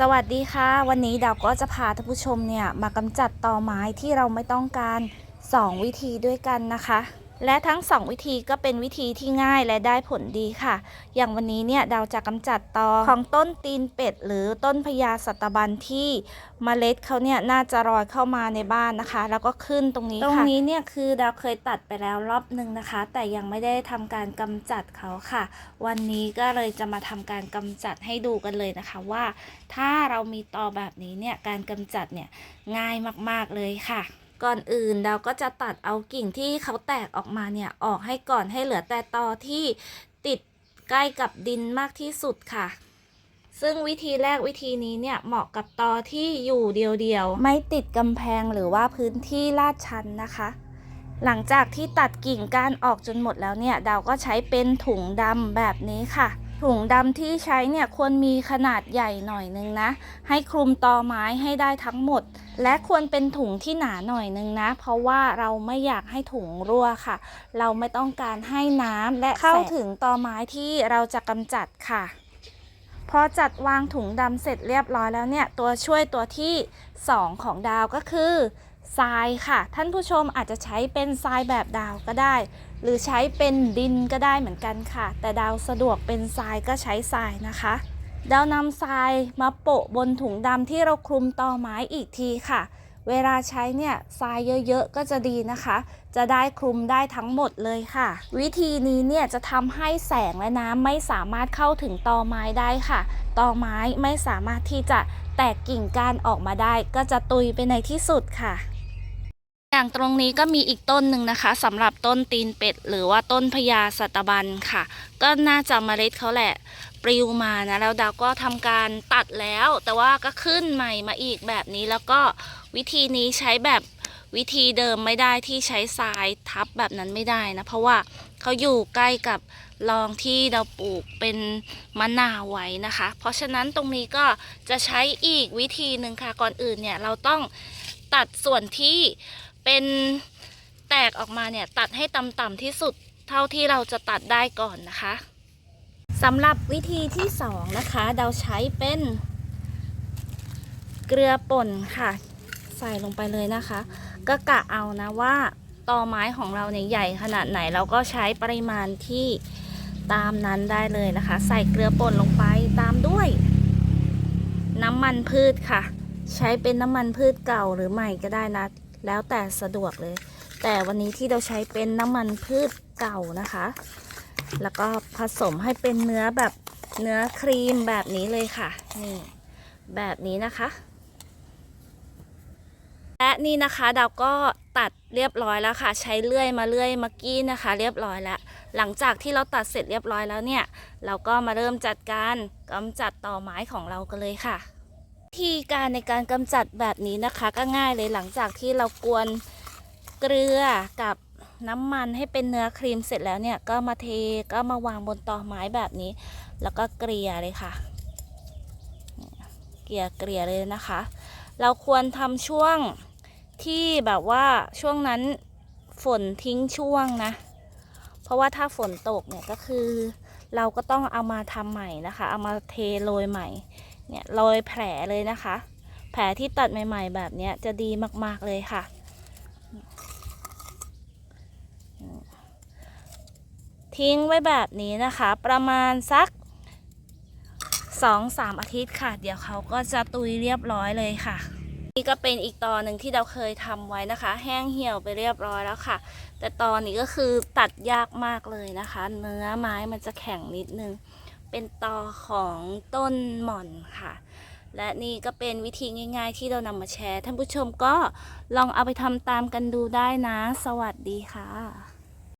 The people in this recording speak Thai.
สวัสดีค่ะ วันนี้ดาวก็จะพาท่านผู้ชมเนี่ยมากำจัดตอไม้ที่เราไม่ต้องการ 2 วิธีด้วยกันนะคะ และทั้ง 2 วิธีก็เป็นวิธีที่ง่ายและได้ผลดีค่ะ อย่างวันนี้เนี่ยดาจะกำจัดตอของต้นตีนเป็ด หรือต้นพญาสัตบันที่เมล็ดเขาเนี่ยน่าจะลอยเข้ามาในบ้านนะคะ แล้วก็ขึ้นตรงนี้ค่ะ ตรงนี้เนี่ยคือดาเคยตัดไปแล้วรอบหนึ่งนะคะ แต่ยังไม่ได้ทำการกำจัดเขาค่ะ วันนี้ก็เลยจะมาทำการกำจัดให้ดูกันเลยนะคะว่า ถ้าเรามีตอแบบนี้เนี่ยการกำจัดเนี่ยง่ายมากๆเลยค่ะ ก่อนอื่นเราก็จะตัดเอากิ่งที่เขาแตกออกมาเนี่ยออกให้ก่อนให้เหลือแต่ตอที่ติดใกล้กับดินมากที่สุดค่ะ ซึ่งวิธีแรกวิธีนี้เนี่ยเหมาะกับตอที่อยู่เดียวๆ ไม่ติดกำแพงหรือว่าพื้นที่ลาดชันนะคะ หลังจากที่ตัดกิ่งก้านออกจนหมดแล้วเนี่ยเราก็ใช้เป็นถุงดำแบบนี้ค่ะ ถุงดำที่ใช้เนี่ยควรมีขนาดใหญ่หน่อยนึงนะ ให้คลุมตอไม้ให้ได้ทั้งหมด และควรเป็นถุงที่หนาหน่อยนึงนะ เพราะว่าเราไม่อยากให้ถุงรั่วค่ะ เราไม่ต้องการให้น้ำและเข้าถึงตอไม้ที่เราจะกำจัดค่ะพอจัดวางถุงดำเสร็จเรียบร้อยแล้วเนี่ย ตัวช่วยตัวที่ 2 ของดาวก็คือ ทรายค่ะ ท่านผู้ชมอาจจะใช้เป็นทรายแบบดาวก็ได้ หรือใช้เป็นดินก็ได้เหมือนกันค่ะ แต่ดาวสะดวกเป็นทรายก็ใช้ทรายนะคะดาวนำทรายมาโปะบนถุงดำที่เราคลุมตอไม้อีกทีค่ะ เวลาใช้เนี่ยทรายเยอะๆก็จะดีนะคะ จะได้คลุมได้ทั้งหมดเลยค่ะ วิธีนี้เนี่ยจะทำให้แสงและน้ำไม่สามารถเข้าถึงตอไม้ได้ค่ะตอไม้ไม่สามารถที่จะแตกกิ่งก้านออกมาได้ ก็จะตุยไปในที่สุดค่ะ อย่างตรงนี้ก็มีอีกต้นหนึ่งนะคะสำหรับต้นตีนเป็ด หรือว่าต้นพญาสัตบันค่ะ ก็น่าจะเมล็ดเขาแหละปลิวมานะแล้วดาวก็ทำการตัดแล้ว แต่ว่าก็ขึ้นใหม่มาอีกแบบนี้แล้วก็วิธีนี้ใช้แบบวิธีเดิมไม่ได้ที่ใช้ทรายทับแบบนั้นไม่ได้นะ เพราะว่าเขาอยู่ใกล้กับรองที่เราปลูกเป็นมะนาวไว้นะคะ เพราะฉะนั้นตรงนี้ก็จะใช้อีกวิธีหนึ่งค่ะก่อนอื่นเนี่ยเราต้องตัดส่วนที่ เป็นแตกออกมาเนี่ยตัดให้ต่ำๆที่สุดเท่าที่เราจะตัดได้ก่อนนะคะสำหรับวิธีที่สองนะคะเราใช้เป็น เกลือป่นค่ะ ใส่ลงไปเลยนะคะ ก็กะเอานะว่าตอไม้ของเราเนี่ยใหญ่ขนาดไหนเราก็ใช้ปริมาณที่ตามนั้นได้เลยนะคะ ใส่เกลือป่นลงไปตามด้วย น้ำมันพืชค่ะ ใช้เป็นน้ำมันพืชเก่าหรือใหม่ก็ได้นะ แล้วแต่สะดวกเลย แต่วันนี้ที่เราใช้เป็นน้ำมันพืชเก่านะคะ แล้วก็ผสมให้เป็นเนื้อแบบเนื้อครีมแบบนี้เลยค่ะ นี่ แบบนี้นะคะ และนี่นะคะเราก็ตัดเรียบร้อยแล้วค่ะ ใช้เลื่อยมาเลื่อยมื่อกี้นะคะ เรียบร้อยแล้ว หลังจากที่เราตัดเสร็จเรียบร้อยแล้วเนี่ย เราก็มาเริ่มจัดการกำจัดต่อไม้ของเรากันเลยค่ะ ธีการในการกำจัดแบบนี้นะคะก็ง่ายเลยหลังจากที่เรากวนเกลือกับน้ำมันให้เป็นเนื้อครีมเสร็จแล้วเนี่ยก็มาเทก็มาวางบนตอไม้แบบนี้ แล้วก็เกลี่ยเลยค่ะ เกลี่ยเกลี่ยเลยนะคะ เราควรทำช่วงที่แบบว่าช่วงนั้นฝนทิ้งช่วงนะ เพราะว่าถ้าฝนตกเนี่ยก็คือ เราก็ต้องเอามาทำใหม่นะคะ เอามาเทโรยใหม่ เนี่ยโรยแผลเลยนะคะ แผลที่ตัดใหม่ๆ แบบนี้จะดีมากๆเลยค่ะ ทิ้งไว้แบบนี้นะคะ ประมาณสักสองสามอาทิตย์ค่ะ เดี๋ยวเขาก็จะตุยเรียบร้อยเลยค่ะ นี่ก็เป็นอีกตอนหนึ่งที่เราเคยทำไว้นะคะ แห้งเหี่ยวไปเรียบร้อยแล้วค่ะ แต่ตอนนี้ก็คือตัดยากมากเลยนะคะ เนื้อไม้มันจะแข็งนิดนึง เป็นตอของต้นหม่อนค่ะ และนี่ก็เป็นวิธีง่าย ๆ ที่เรานำมาแชร์ ท่านผู้ชมก็ลองเอาไปทำตามกันดูได้นะ สวัสดีค่ะ